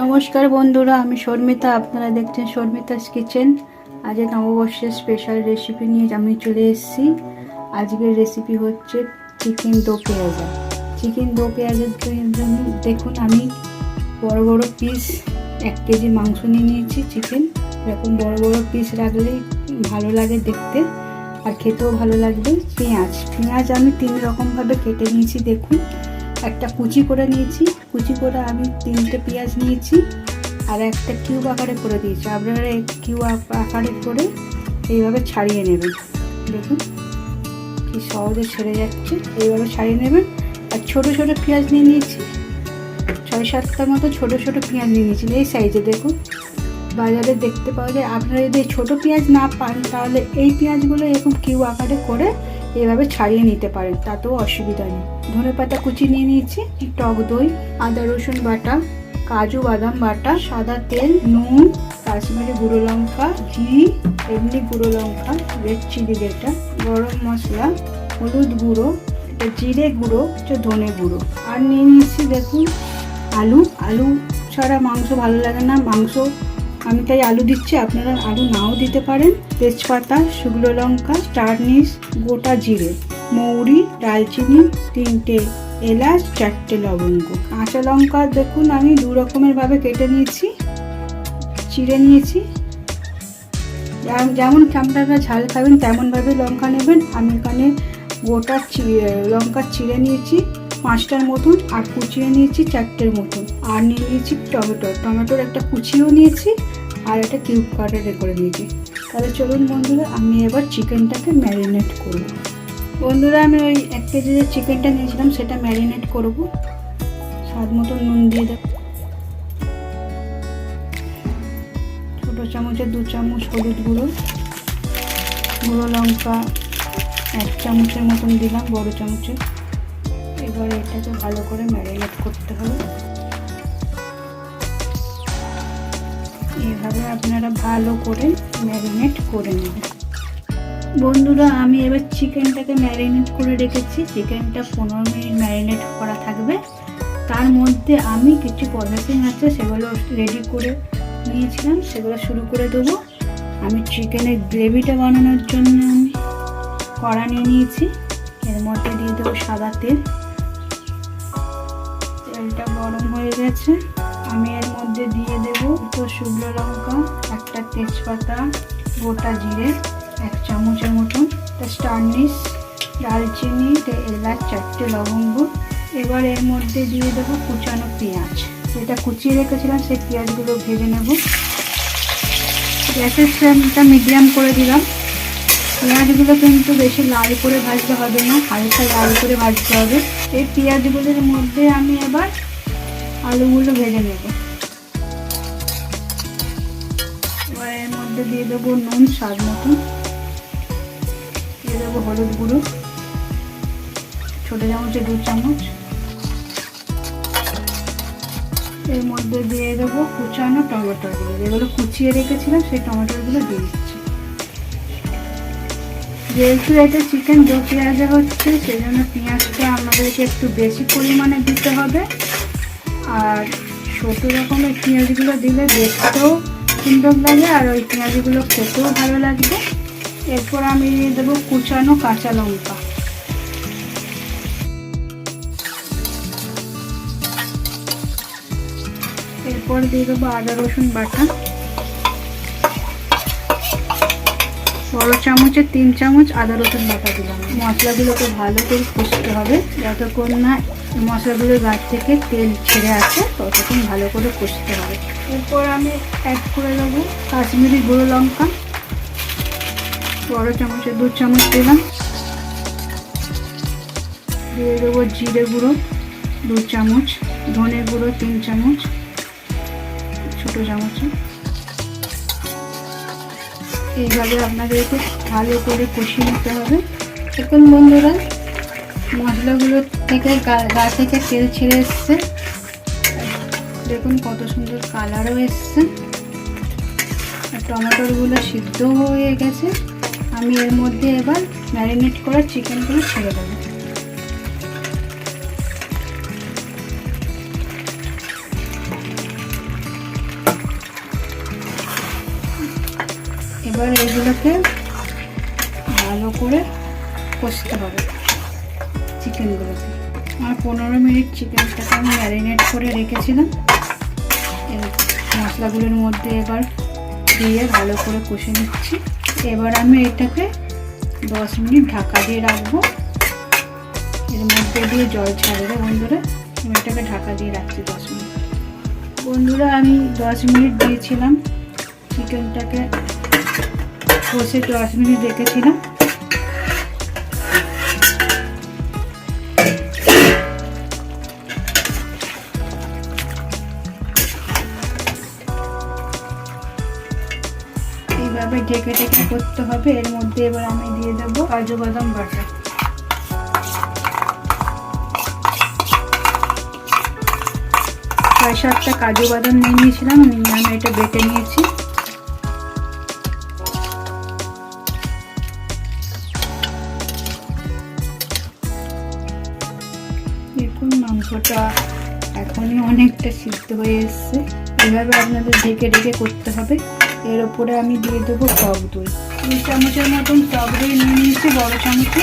নমস্কার বন্ধুরা, আমি শর্মিতা। আপনারা দেখছেন শর্মিতাস কিচেন। আজ নববর্ষের স্পেশাল রেসিপি নিয়ে আমি চলে এসেছি। আজকের রেসিপি হচ্ছে চিকেন দো পেঁয়াজা। চিকেন দো পেঁয়াজের জন্য দেখুন, আমি বড় বড় পিস এক কেজি মাংস নিয়ে নিয়েছি চিকেন এরকম বড় বড় পিস রাখলেই ভালো লাগে দেখতে, আর খেতেও ভালো লাগবে। পেঁয়াজ। পেঁয়াজ আমি তিন রকমভাবে কেটে নিয়েছি, দেখুন। একটা কুচি করে নিয়েছি। কুচি করে আমি তিনটে পেঁয়াজ নিয়েছি আর একটা কিউব আকারে করে দিয়েছি। আপনারা এই কিউব আকারে করে এইভাবে ছাড়িয়ে নেবেন। দেখুন কি সহজে ছেড়ে যাচ্ছে। এইভাবে ছাড়িয়ে নেবেন। আর ছোট ছোট পেঁয়াজ নিয়ে নিয়েছি। ছয় সাতটার মতো ছোট ছোট পেঁয়াজ নিয়ে নিয়েছি। এই সাইজে দেখুন। বাজারে দেখতে পাওয়া যায়। আপনারা যদি ছোট পেঁয়াজ না পান, তাহলে এই পেঁয়াজগুলো এরকম কিউ আকারে করে এভাবে ছাড়িয়ে নিতে পারেন, তাতেও অসুবিধা নেই। ধনে পাতা কুচি নিয়ে নিয়েছি, টক দই, আদা রসুন বাটা, কাজু বাদাম বাটা, সাদা তেল, নুন, কাশ্মীরি গুঁড়ো লঙ্কা, ঘি, এমনি গুঁড়ো লঙ্কা, রেড চিলি যেটা গরম মশলা, হলুদ গুঁড়ো এটা জিরে গুঁড়ো এটা ধনে গুঁড়ো। আর নিয়ে নিয়েছি দেখুন, আলু। আলু ছাড়া মাংস ভালো লাগে না, মাংস আমি তাই আলু দিচ্ছি, আপনারা আলু নাও দিতে পারেন। তেজপাতা, শুকনো লঙ্কা চারনিস গোটা জিরে, মৌরি দালচিনি তিনটে এলাচ, চারটে লবঙ্গ। কাঁচা লঙ্কা দেখুন, আমি দু রকমের ভাবে কেটে নিয়েছি, চিড়ে নিয়েছি। যেমন আপনারা ঝাল খাবেন, তেমনভাবে লঙ্কা নেবেন। আমি এখানে গোটা লঙ্কা চিড়ে নিয়েছি। পাঁচটার মতন আর কুচিয়ে নিয়েছি চারটের মতন। আর নিয়ে নিয়েছি টমেটো। টমেটোর একটা কুচিও নিয়েছি আর একটা কিউব কাটারে করে নিয়েছি। তাহলে চলুন বন্ধুরা, আমি এবার চিকেনটাকে ম্যারিনেট করব। বন্ধুরা, আমি ওই এক কেজি যে চিকেনটা নিয়েছিলাম, সেটা ম্যারিনেট করব। স্বাদ মতো নুন দিয়ে দেব। ছোটো চামচে দু চামচ হলুদ গুঁড়ো গুঁড়ো লঙ্কা এক চামচের মতন দিলাম বড় চামচে। এবারে এটাকে ভালো করে ম্যারিনেট করতে হবে। এভাবে আপনারা ভালো করে ম্যারিনেট করে নেবেন। বন্ধুরা, আমি এবার চিকেনটাকে ম্যারিনেট করে রেখেছি। চিকেনটা পনেরো মিনিট ম্যারিনেট করা থাকবে। তার মধ্যে আমি কিছু প্রসেসিং আছে, সেগুলো রেডি করে নিয়েছিলাম, সেগুলো শুরু করে দেবো। আমি চিকেনের গ্রেভিটা বানানোর জন্য আমি কড়া নিয়ে নিয়েছি। এর মধ্যে দিয়ে দেবো সাদা তেল। হয়ে গেছে। আমি এর মধ্যে দিয়ে দেবো তো শুকনো লঙ্কা, একটা তেজপাতা, গোটা জিরে, এক চামচের মতন। স্টারনিস দালচিনি তে এলাচ, চারটে লবঙ্গ। এবার এর মধ্যে দিয়ে দেবো কুচানো পেঁয়াজ। যেটা কুচিয়ে রেখেছিলাম, সেই পেঁয়াজগুলো ভেজে নেব। গ্যাসের ফ্লেমটা মিডিয়াম করে দিলাম। পেঁয়াজগুলো কিন্তু বেশি লাল করে ভাজতে হবে না, হালকা লাল করে ভাজতে হবে। এই পেঁয়াজগুলোর মধ্যে আমি এবার আলুগুলো ভেজে নেব। এবার এর মধ্যে দিয়ে দেবো নুন, স্বাদ মতন দিয়ে দেবো হলুদ গুঁড়ো, ছোটো চামচে দু চামচ। এর মধ্যে দিয়ে দেবো কুচানো টমেটোগুলো। যেগুলো কুচিয়ে রেখেছিলাম, সেই টমেটোগুলো দিয়ে দিচ্ছি। যেহেতু এটা চিকেন দো পেঁয়াজা হচ্ছে সেই জন্য পেঁয়াজটা আমাদেরকে একটু বেশি পরিমাণে দিতে হবে। আর ছোটো রকমের পেঁয়াজগুলো দিলে দেখতেও সুন্দর লাগে আর ওই পেঁয়াজগুলো খেতেও ভালো লাগবে। এরপর আমি দেবো কুচানো কাঁচা লঙ্কা। এরপর দিয়ে দেবো আদা রসুন বাটা। বড় চামচের তিন চামচ আদা রসুন বাটা দিলাম। মশলাগুলোকে ভালো করে কষতে হবে। যতক্ষণ না মশলাগুলোর গাছ থেকে তেল ছেড়ে আসে, ততক্ষণ ভালো করে কষতে হবে। এরপর আমি অ্যাড করে দেবো কাশ্মীরি গুঁড়ো লঙ্কা। বড় চামচের দু চামচ দিলাম। দিয়ে দেবো জিরে গুঁড়ো, দু চামচ, ধনে গুঁড়ো, তিন চামচ, ছোটো চামচে। এইভাবে আপনাদেরকে ভালো করে কষিয়ে নিতে হবে। এখন বন্ধুরা, মশলাগুলো থেকে গা- থেকে তেল ছেড়ে এসছে। দেখুন কত সুন্দর কালারও এসছে। আর টমেটোগুলো সিদ্ধ হয়ে গেছে। আমি এর মধ্যে এবার ম্যারিনেট করা চিকেনগুলো ছেড়ে দেবো। এবার এগুলোকে ভালো করে কষতে হবে চিকেনগুলোকে। আমার পনেরো মিনিট চিকেনটাকে আমি ম্যারিনেট করে রেখেছিলাম। মশলাগুলোর মধ্যে এবার দিয়ে ভালো করে কষে নিচ্ছি। এবার আমি এটাকে দশ মিনিট ঢাকা দিয়ে রাখব। এর মধ্যে দিয়ে জল ছাড়বে বন্ধুরা। আমি এটাকে ঢাকা দিয়ে রাখছি দশ মিনিট। বন্ধুরা, আমি দশ মিনিট দিয়েছিলাম চিকেনটাকে কষে দশ মিনিট রেখেছিলাম এইভাবে ঢেকে ঢেকে করতে হবে, এর মধ্যে এবার আমি দিয়ে দেবো কাজু বাদাম বাটা। ছয় সাতটা কাজু বাদাম নিয়ে নিয়েছিলাম, নিয়ে আমি এটা বেটে নিয়েছি। মাংসটা এখনই অনেকটা সিদ্ধ হয়ে এসছে। এভাবে আপনাদের ঢেকে ঢেকে করতে হবে। এর ওপরে আমি দিয়ে দেবো টক দই। দুই চামচের মতন টক দই নিয়ে নিয়েছি, বড় চামচে।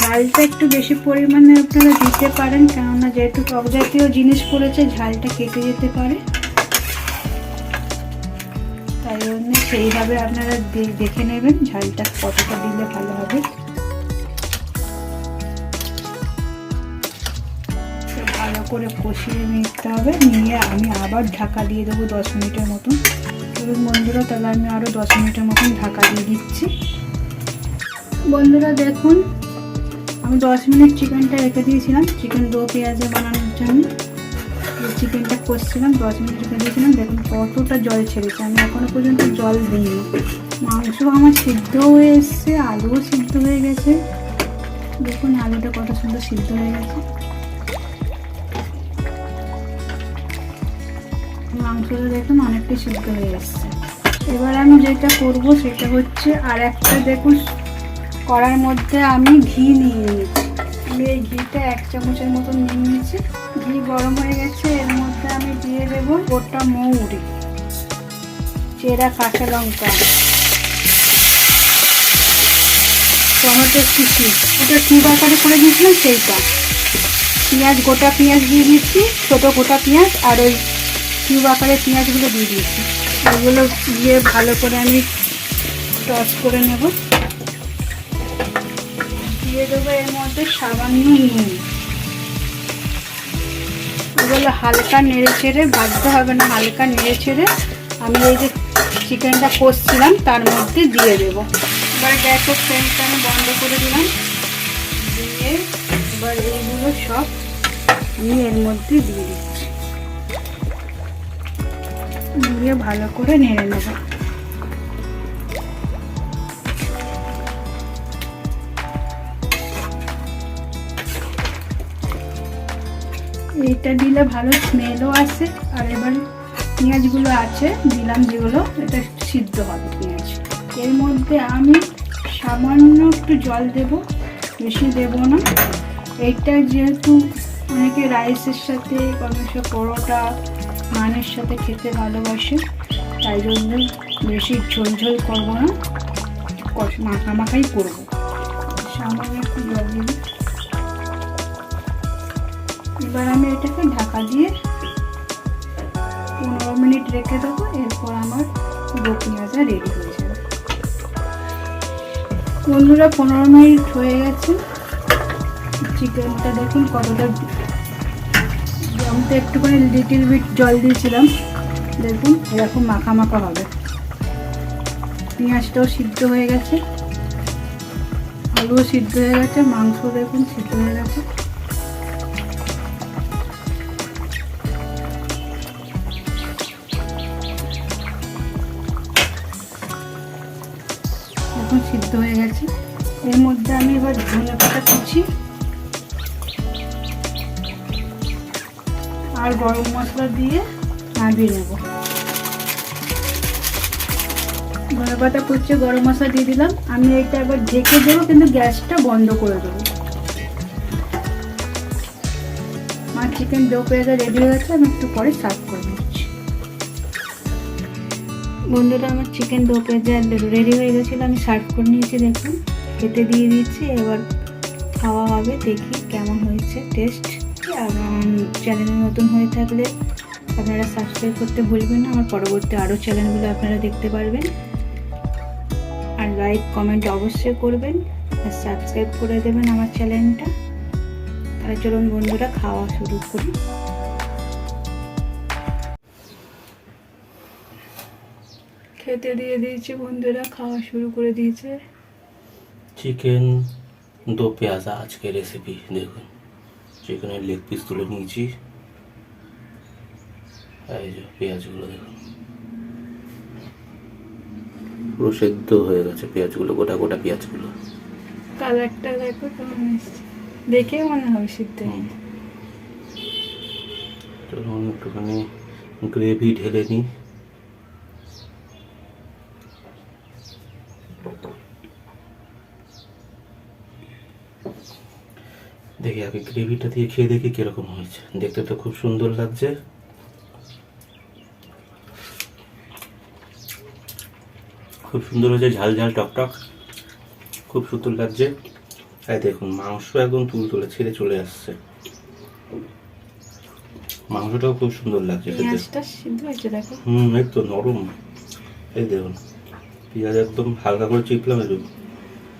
ঝালটা একটু বেশি পরিমাণে আপনারা দিতে পারেন, কেননা যেহেতু টক জাতীয় জিনিস পড়েছে, ঝালটা কেটে যেতে পারে। তাই জন্য সেইভাবে আপনারা দেখে নেবেন ঝালটা কতটা দিলে ভালো হবে। করে কষিয়ে নিতে হবে। নিয়ে আমি আবার ঢাকা দিয়ে দেবো দশ মিনিটের মতন। চলুন বন্ধুরা, তাহলে আমি আরও দশ মিনিটের মতন ঢাকা দিয়ে দিচ্ছি। বন্ধুরা, দেখুন, আমি দশ মিনিট চিকেনটা রেখে দিয়েছিলাম। চিকেন দো পেঁয়াজে বানানোর জন্য। চিকেনটা কষছিলাম, দশ মিনিট রেখে দিয়েছিলাম। দেখুন কতটা জল ছেড়েছে। আমি এখনও পর্যন্ত জল দিইনি। মাংস আমার সিদ্ধ হয়ে এসছে, আলুও সিদ্ধ হয়ে গেছে। দেখুন, আলুটা কত সুন্দর সিদ্ধ হয়ে গেছে। মাংসটা দেখুন অনেকটাই সিদ্ধ হয়ে এসছে এবার আমি যেটা করব সেটা হচ্ছে আর একটা দেখুন, কড়ার মধ্যে আমি ঘি নিয়ে নিয়েছি আমি এই ঘিটা এক চামচের মতো নিয়ে নিয়েছি। ঘি গরম হয়ে গেছে, এর মধ্যে আমি দিয়ে দেবো গোটা মৌরি, চেরা কাঁচা লঙ্কা। টমেটো কুচি ওটা কিউব আকারে করে দিয়েছিলাম সেইটা। পেঁয়াজ, গোটা পেঁয়াজ দিয়ে দিচ্ছি ছোটো গোটা পেঁয়াজ আর ওই কিউব আকারে পেঁয়াজগুলো দিয়ে দিয়েছি। ওগুলো দিয়ে ভালো করে আমি টস করে নেব। দিয়ে দেবো এর মধ্যে সামান্য নুন। ওগুলো হালকা নেড়ে ছেড়ে ভাজতে হবে না হালকা নেড়ে ছেড়ে আমি এই যে চিকেনটা কষছিলাম, তার মধ্যে দিয়ে দেবো। এবার গ্যাসের ফ্লেমটা আমি বন্ধ করে দিলাম। দিয়ে এবার এইগুলো সব আমি এর মধ্যে দিয়ে দিচ্ছি। দিয়ে ভালো করে নেড়ে নেব। এইটা দিলে ভালো স্মেলও আসে। আর এবার পেঁয়াজগুলো আছে, দিলাম যেগুলো, এটা সিদ্ধ হবে পেঁয়াজ। এর মধ্যে আমি সামান্য একটু জল দেব, বেশি দেব না। এইটা যেহেতু অনেকে রাইসের সাথে অনেক পরোটা নানের সাথে খেতে ভালোবাসে। তাই জন্য বেশি ঝোল ঝোল করব না মাখা মাখাই করব। সামান্য একটু জল দিবি। এবার আমি এটাকে ঢাকা দিয়ে পনেরো মিনিট রেখে দেবো, এরপর আমার দো পেঁয়াজা রেডি হয়ে যাবে। বন্ধুরা, পনেরো মিনিট হয়ে গেছে। চিকেনটা দেখুন কতটা আমি তো একটুখানি লিটিল বিট জল দিয়েছিলাম। দেখুন, এরকম মাখা মাখা হবে। পেঁয়াজটাও সিদ্ধ হয়ে গেছে। আলুও সিদ্ধ হয়ে গেছে, মাংস দেখুন সিদ্ধ হয়ে গেছে। এখন সিদ্ধ হয়ে গেছে। এর মধ্যে আমি এবার ধনে পাতা কুচি আর গরম মশলা দিয়ে নামিয়ে নেব। ধনে পাতা, কুচি, গরম মশলা দিয়ে দিলাম। আমি এটা একবার ঢেকে দেবো, কিন্তু গ্যাসটা বন্ধ করে দেবো। আমার চিকেন দো পেঁয়াজা রেডি হয়ে গেছে, আমি একটু পরে সার্ভ করে নিচ্ছি। বন্ধুরা, আমার চিকেন দো পেঁয়াজা রেডি হয়ে গেছিল, আমি সার্ভ করে নিয়েছি, দেখুন। খেতে দিয়ে দিচ্ছি, এবার খাওয়া হবে, দেখি কেমন হয়েছে টেস্ট আর চ্যানেলে নতুন হয়ে থাকলে আপনারা সাবস্ক্রাইব করতে ভুলবেন না। আমার পরবর্তী আরও চ্যানেলগুলো আপনারা দেখতে পারবেন। আর লাইক কমেন্ট অবশ্যই করবেন। আর সাবস্ক্রাইব করে দেবেন আমার চ্যানেলটা তাহলে চলুন বন্ধুরা, খাওয়া শুরু করি। খেতে দিয়ে দিয়েছি বন্ধুরা, খাওয়া শুরু করে দিয়েছে। চিকেন দো পেঁয়াজা আজকে রেসিপি দেখুন। চিকেনের লেগ পিস তুলে নিয়েছি। এই যে পেঁয়াজগুলো দেখুন। পুরো সেদ্ধ হয়ে গেছে পেঁয়াজগুলো গোটা গোটা পেঁয়াজগুলো। কালারটা দেখো কেমন এসছে। দেখে মনে হবে সিদ্ধ। চলুন একটুখানি গ্রেভি ঢেলে নিই। দেখি আগে গ্রেভিটা দিয়ে খেয়ে দেখি কীরকম হয়েছে। দেখতে তো খুব সুন্দর লাগছে। খুব সুন্দর হয়েছে ঝাল ঝাল টক টক। খুব সুন্দর লাগছে। এই দেখুন মাংস একদম তুল তুলে ছেড়ে চলে আসছে। মাংসটাও খুব সুন্দর লাগছে হুম এই তো নরম। এই দেখুন পেঁয়াজ একদম হালকা করে চিপলাম একটু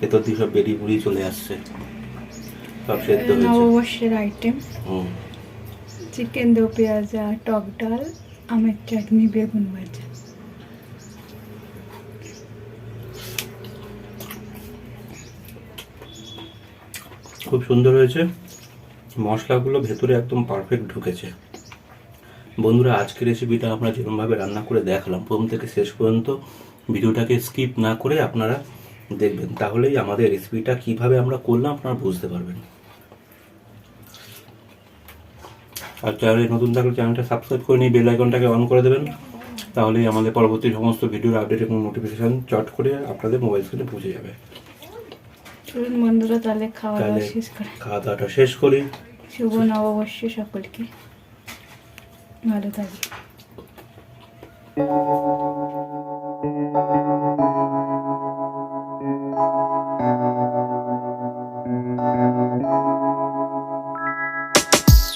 ভেতর দিয়ে সব বেরিয়ে বুড়িয়ে চলে আসছে। সব সেদ্ধ হয়েছে। নববর্ষের আইটেম চিকেন দো পেঁয়াজা টক ডাল আমের চাটনি বেগুন ভাজা। খুব সুন্দর হয়েছে। মশলাগুলো ভেতরে একদম পারফেক্ট ঢুকেছে। বন্ধুরা আজকের রেসিপিটা আমরা যেরকমভাবে রান্না করে দেখালাম প্রথম থেকে শেষ পর্যন্ত ভিডিওটাকে স্কিপ না করে আপনারা দেখবেন। তাহলেই আমাদের রেসিপিটা কীভাবে আমরা করলাম আপনারা বুঝতে পারবেন। আর চ্যানেলে নতুন থাকলে চ্যানেলটা সাবস্ক্রাইব করে নিয়ে বেল আইকনটাকে অন করে দেবেন। তাহলেই আমাদের পরবর্তী সমস্ত ভিডিওর আপডেট এবং নোটিফিকেশান চট করে আপনাদের মোবাইল স্ক্রিনে পৌঁছে যাবে। চলুন বন্ধুরা তাহলে খাওয়া দাওয়া শেষ করে। খাওয়া দাওয়াটা শেষ করি। শুভ নববর্ষ সকলকে। ভালো থাকবে